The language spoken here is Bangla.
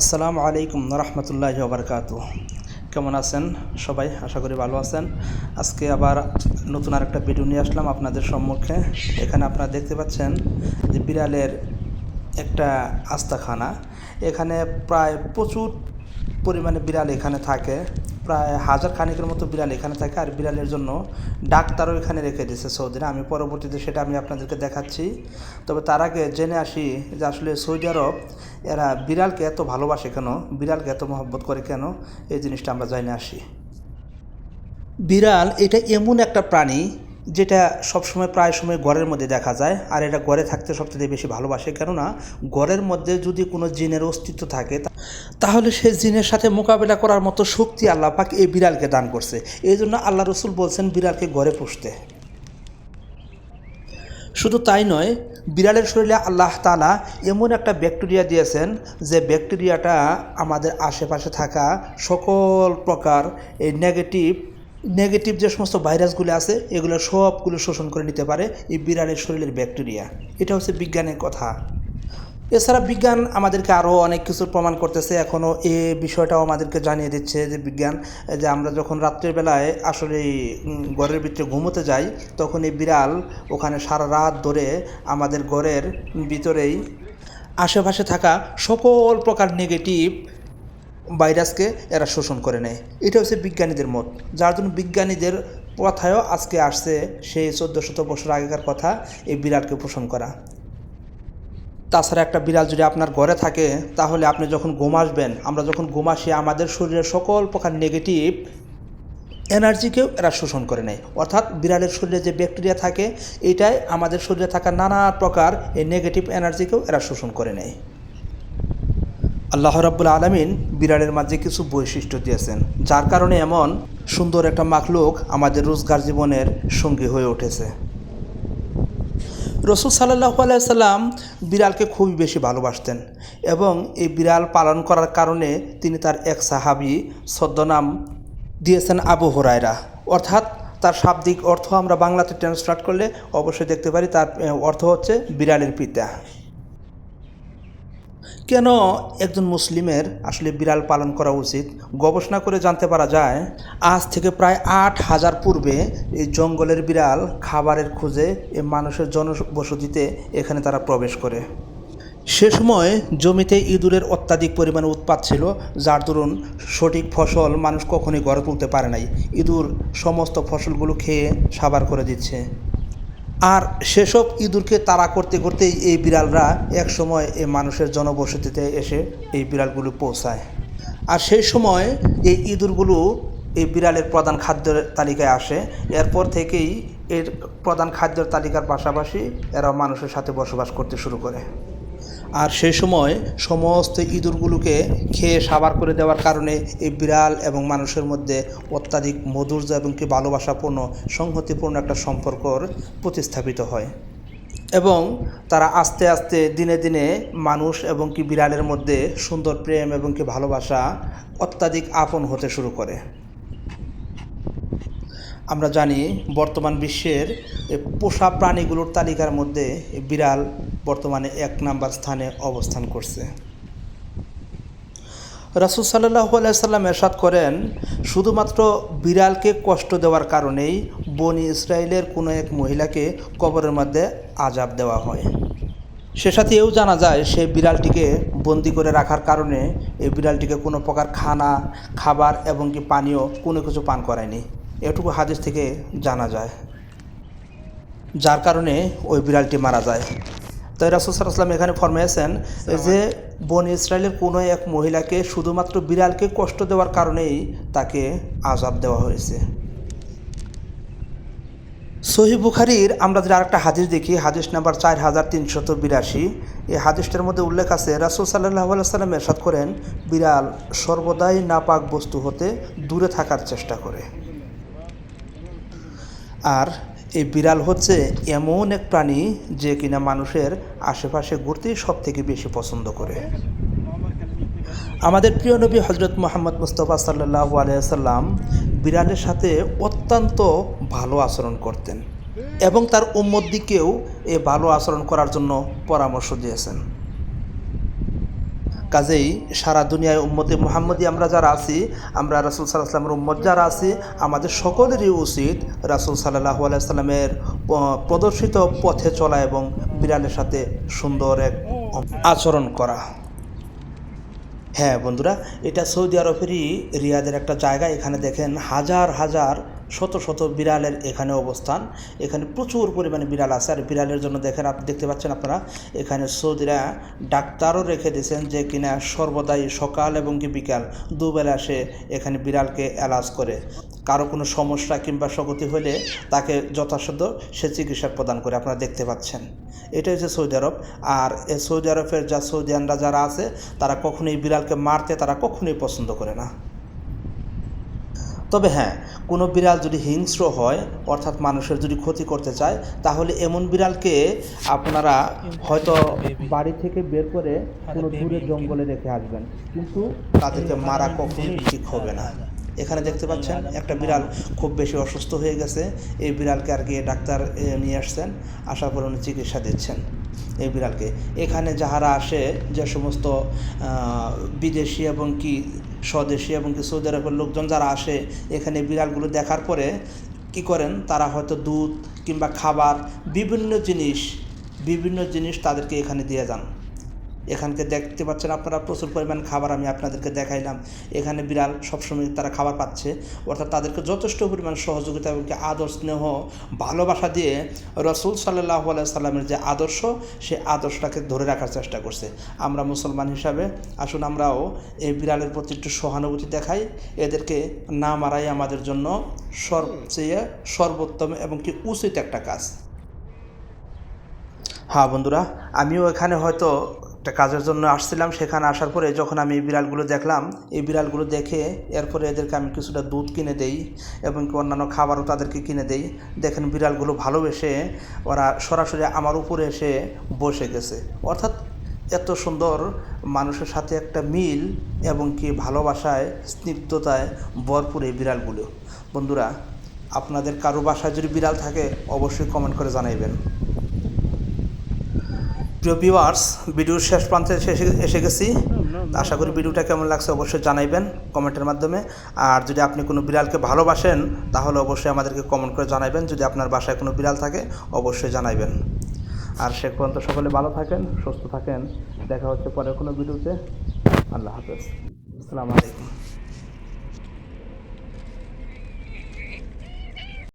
আসসালামু আলাইকুম রহমতুল্লাহ বারকাত কেমন আছেন সবাই? আশা করি ভালো আছেন। আজকে আবার নতুন আরেকটা ভিডিও নিয়ে আসলাম আপনাদের সম্মুখে। এখানে আপনারা দেখতে পাচ্ছেন যে বিড়ালের একটা আস্তাখানা। এখানে প্রায় প্রচুর পরিমাণে বিড়াল এখানে থাকে। প্রায় হাজার খানিকের মতো বিড়াল এখানে থাকে আর বিড়ালের জন্য ডাক্তারও এখানে রেখে দিয়েছে সৌদিরা। আমি পরবর্তীতে সেটা আমি আপনাদেরকে দেখাচ্ছি। তবে তার আগে জেনে আসি যে আসলে সৌদি আরব, এরা বিড়ালকে এত ভালোবাসে কেন? বিড়ালকে এত মহব্বত করে কেন? এই জিনিসটা আমরা জানে আসি। বিড়াল এটা এমন একটা প্রাণী যেটা সবসময় প্রায় সময় ঘরের মধ্যে দেখা যায়, আর এটা ঘরে থাকতে সবচেয়ে বেশি ভালোবাসে। কেননা ঘরের মধ্যে যদি কোনো জিনের অস্তিত্ব থাকে তাহলে সেই জিনের সাথে মোকাবেলা করার মতো শক্তি আল্লাহ পাক এই বিড়ালকে দান করছে। এই জন্য আল্লাহ রসুল বলছেন, বিড়ালকে ঘরে পুষতে। শুধু তাই নয়, বিড়ালের শরীরে আল্লাহ তালা এমন একটা ব্যাকটেরিয়া দিয়েছেন যে ব্যাকটেরিয়াটা আমাদের আশেপাশে থাকা সকল প্রকার এই নেগেটিভ নেগেটিভ যে সমস্ত ভাইরাসগুলো আছে, এগুলো সবগুলো শোষণ করে নিতে পারে এই বিড়ালের শরীরের ব্যাকটেরিয়া। এটা হচ্ছে বিজ্ঞানের কথা। এছাড়া বিজ্ঞান আমাদেরকে আরও অনেক কিছু প্রমাণ করতেছে। এখনও এ বিষয়টাও আমাদেরকে জানিয়ে দিচ্ছে যে বিজ্ঞান, যে আমরা যখন রাত্রের বেলায় আসলে ঘরের ভিতরে ঘুমোতে যাই, তখন এই বিড়াল ওখানে সারা রাত ধরে আমাদের ঘরের ভিতরেই আশেপাশে থাকা সকল প্রকার নেগেটিভ ভাইরাসকে এরা শোষণ করে নেয়। এটা হচ্ছে বিজ্ঞানীদের মত। যার জন্য বিজ্ঞানীদের কথায়ও আজকে আসছে সেই চোদ্দ শত বছর আগেকার কথা, এই বিড়ালকে পোষণ করা। তাছাড়া একটা বিড়াল যদি আপনার ঘরে থাকে, তাহলে আপনি যখন ঘুম আসবেন, আমরা যখন ঘুম আসি, আমাদের শরীরের সকল প্রকার নেগেটিভ এনার্জিকেও এরা শোষণ করে নেয়। অর্থাৎ বিড়ালের শরীরে যে ব্যাকটেরিয়া থাকে, এটাই আমাদের শরীরে থাকা নানা প্রকার এই নেগেটিভ এনার্জিকেও এরা শোষণ করে নেয়। আল্লাহ রাব্বুল আলমিন বিড়ালের মাঝে কিছু বৈশিষ্ট্য দিয়েছেন, যার কারণে এমন সুন্দর একটা মাখলুক আমাদের রোজগার জীবনের সঙ্গী হয়ে উঠেছে। রসুল সাল্লাহ আলাইসাল্লাম বিড়ালকে খুবই বেশি ভালোবাসতেন এবং এই বিড়াল পালন করার কারণে তিনি তার এক সাহাবি ছদ্মনাম দিয়েছেন আবু হরায়রা। অর্থাৎ তার শাব্দিক অর্থ আমরা বাংলাতে ট্রান্সলেট করলে অবশ্যই দেখতে পারি, তার অর্থ হচ্ছে বিড়ালের পিতা। কেন একজন মুসলিমের আসলে বিড়াল পালন করা উচিত? গবেষণা করে জানতে পারা যায়, আজ থেকে প্রায় আট হাজার পূর্বে এই জঙ্গলের বিড়াল খাবারের খোঁজে মানুষের জনবসতিতে এখানে তারা প্রবেশ করে। সে সময় জমিতে ইঁদুরের অত্যাধিক পরিমাণে উৎপাত ছিল, যার দরুন সঠিক ফসল মানুষ কখনোই গড়ে তুলতে পারে নাই। ইঁদুর সমস্ত ফসলগুলো খেয়ে সাবার করে দিচ্ছে। আর সেসব ইঁদুরকে তাড়া করতে করতে এই বিড়ালরা এক সময় এই মানুষের জনবসতিতে এসে এই বিড়ালগুলো পৌঁছায়। আর সেই সময় এই ইঁদুরগুলো এই বিড়ালের প্রধান খাদ্যের তালিকায় আসে। এরপর থেকেই এর প্রধান খাদ্যের তালিকার পাশাপাশি এরা মানুষের সাথে বসবাস করতে শুরু করে। আর সেই সময় সমস্ত ইঁদুরগুলোকে খেয়ে সাবার করে দেওয়ার কারণে এই বিড়াল এবং মানুষের মধ্যে অত্যাধিক মধুর্য এবং কি ভালোবাসাপূর্ণ, সংহতিপূর্ণ একটা সম্পর্কর প্রতিস্থাপিত হয়। এবং তারা আস্তে আস্তে দিনে দিনে মানুষ এবং কি বিড়ালের মধ্যে সুন্দর প্রেম এবং কি ভালোবাসা অত্যাধিক আপন হতে শুরু করে। আমরা জানি বর্তমান বিশ্বের পোষা প্রাণীগুলোর তালিকার মধ্যে বিড়াল বর্তমানে এক নাম্বার স্থানে অবস্থান করছে। রাসুল সাল্লাহ সাল্লাম এরশাদ করেন, শুধুমাত্র বিড়ালকে কষ্ট দেওয়ার কারণেই বনি ইসরায়েলের কোনো এক মহিলাকে কবরের মধ্যে আজাব দেওয়া হয়। সে সাথে এও জানা যায় সেই বিড়ালটিকে বন্দি করে রাখার কারণে এই বিড়ালটিকে কোনো প্রকার খানা, খাবার এবং কি পানীয় কোনো কিছু পান করায়নি। এটুকু হাদিস থেকে জানা যায়। যার কারণে ওই বিড়ালটি মারা যায়। তাই রাসুসাল্লাম এখানে ফরমাইছেন যে বন ইসরায়েলের কোনো এক মহিলাকে শুধুমাত্র বিড়ালকে কষ্ট দেওয়ার কারণেই তাকে আজাব দেওয়া হয়েছে। সহি বুখারির আমরা যদি আরেকটা হাদিস দেখি হাদিস নাম্বার চার হাজার তিনশত বিরাশি। এই হাদিসটার মধ্যে উল্লেখ আছে রাসুল সাল্লাহ সাল্লাম এরশাদ করেন বিড়াল সর্বদাই নাপাক বস্তু হতে দূরে থাকার চেষ্টা করে। আর এই বিড়াল হচ্ছে এমন এক প্রাণী যে কিনা মানুষের আশেপাশে ঘুরতেই সব থেকে বেশি পছন্দ করে। আমাদের প্রিয় নবী হজরত মোহাম্মদ মুস্তফা সাল্লাহ আলিয়াল্লাম বিড়ালের সাথে অত্যন্ত ভালো আচরণ করতেন এবং তার উম্মদ্দিকেও এ ভালো আচরণ করার জন্য পরামর্শ দিয়েছেন। কাজেই সারা দুনিয়ায় উম্মতে মোহাম্মদী আমরা যারা আছি, আমরা রাসুল সাল্লাহ সাল্লামের উম্মত যারা আছি, আমাদের সকলেরই উচিত রাসুল সাল্লাহ আলাইসাল্লামের প্রদর্শিত পথে চলা এবং বিড়ালের সাথে সুন্দর এক আচরণ করা। হ্যাঁ বন্ধুরা, এটা সৌদি আরবেরই রিয়াদের একটা জায়গা, এখানে দেখেন হাজার হাজার শত শত বিড়ালের এখানে অবস্থান। এখানে প্রচুর পরিমাণে বিড়াল আছে। আর বিড়ালের জন্য দেখেন আপনি দেখতে পাচ্ছেন আপনারা, এখানে সৌদিরা ডাক্তারও রেখে দিয়েছেন যে কিনা সর্বদাই সকাল এবং কি বিকাল দুবেলা সে এখানে বিড়ালকে এলাজ করে। কারও কোনো সমস্যা কিংবা সকতি হলে তাকে যথাসাধ্য সে চিকিৎসা প্রদান করে। আপনারা দেখতে পাচ্ছেন। এটা হচ্ছে সৌদি আরব। আর সৌদি আরবের যা সৌদিয়ানরা যারা আছে, তারা কখনোই বিড়ালকে মারতে তারা কখনোই পছন্দ করে না। তবে হ্যাঁ কোনো বিড়াল যদি হিংস্র হয়, অর্থাৎ মানুষের যদি ক্ষতি করতে চায়, তাহলে এমন বিড়ালকে আপনারা হয়তো বাড়ি থেকে বের করে কোনো দূরে জঙ্গলে রেখে আসবেন। কিন্তু তাদেরকে মারা কখনোই ঠিক হবে না। এখানে দেখতে পাচ্ছেন, একটা বিড়াল খুব বেশি অসুস্থ হয়ে গেছে। এই বিড়ালকে আর কি ডাক্তার নিয়ে আসছেন। আসার পর উনি চিকিৎসা দিচ্ছেন এই বিড়ালকে। এখানে যাহারা আসে, যে সমস্ত বিদেশি এবং কি স্বদেশি এবং কি সৌদি আরবের লোকজন যারা আসে এখানে বিড়ালগুলো দেখার পরে কি করেন? তারা হয়তো দুধ কিংবা খাবার, বিভিন্ন জিনিস বিভিন্ন জিনিস তাদেরকে এখানে দিয়ে যান। এখানকে দেখতে পাচ্ছেন আপনারা, প্রচুর পরিমাণ খাবার আমি আপনাদেরকে দেখাইলাম। এখানে বিড়াল সবসময় তারা খাবার পাচ্ছে। অর্থাৎ তাদেরকে যথেষ্ট পরিমাণ সহযোগিতা এবং আদর স্নেহ, ভালোবাসা দিয়ে রসুল সাল্লাহ সাল্লামের যে আদর্শ সে আদর্শটাকে ধরে রাখার চেষ্টা করছে। আমরা মুসলমান হিসাবে, আসুন আমরাও এই বিড়ালের প্রতি একটু সহানুভূতি দেখাই। এদেরকে না মারাই আমাদের জন্য সবচেয়ে সর্বোত্তম এবং কি উচিত একটা কাজ। হ্যাঁ বন্ধুরা, আমিও এখানে হয়তো একটা কাজের জন্য আসছিলাম, সেখানে আসার পরে যখন আমি এই বিড়ালগুলো দেখলাম, এই বিড়ালগুলো দেখে এরপরে এদেরকে আমি কিছুটা দুধ কিনে দেই এবং অন্যান্য খাবারও তাদেরকে কিনে দেই। দেখেন বিড়ালগুলো ভালোবেসে ওরা সরাসরি আমার উপরে এসে বসে গেছে। অর্থাৎ এত সুন্দর মানুষের সাথে একটা মিল এবং কি ভালোবাসায়, স্নিগ্ধতায় ভরপুর এই বিড়ালগুলো। বন্ধুরা, আপনাদের কারও বাসায় যদি বিড়াল থাকে, অবশ্যই কমেন্ট করে জানাইবেন। প্রিয় ভিউয়ার্স ভিডিওর শেষ প্রান্তে এসে গেছি। আশা করি ভিডিওটা কেমন লাগছে অবশ্যই জানাইবেন কমেন্টের মাধ্যমে। আর যদি আপনি কোনো বিড়ালকে ভালোবাসেন, তাহলে অবশ্যই আমাদেরকে কমেন্ট করে জানাইবেন। যদি আপনার বাসায় কোনো বিড়াল থাকে, অবশ্যই জানাইবেন। আর সে পর্যন্ত সকলে ভালো থাকেন, সুস্থ থাকেন। দেখা হচ্ছে পরের কোনো ভিডিওতে। আল্লাহ হাফেজ। আসসালামু আলাইকুম।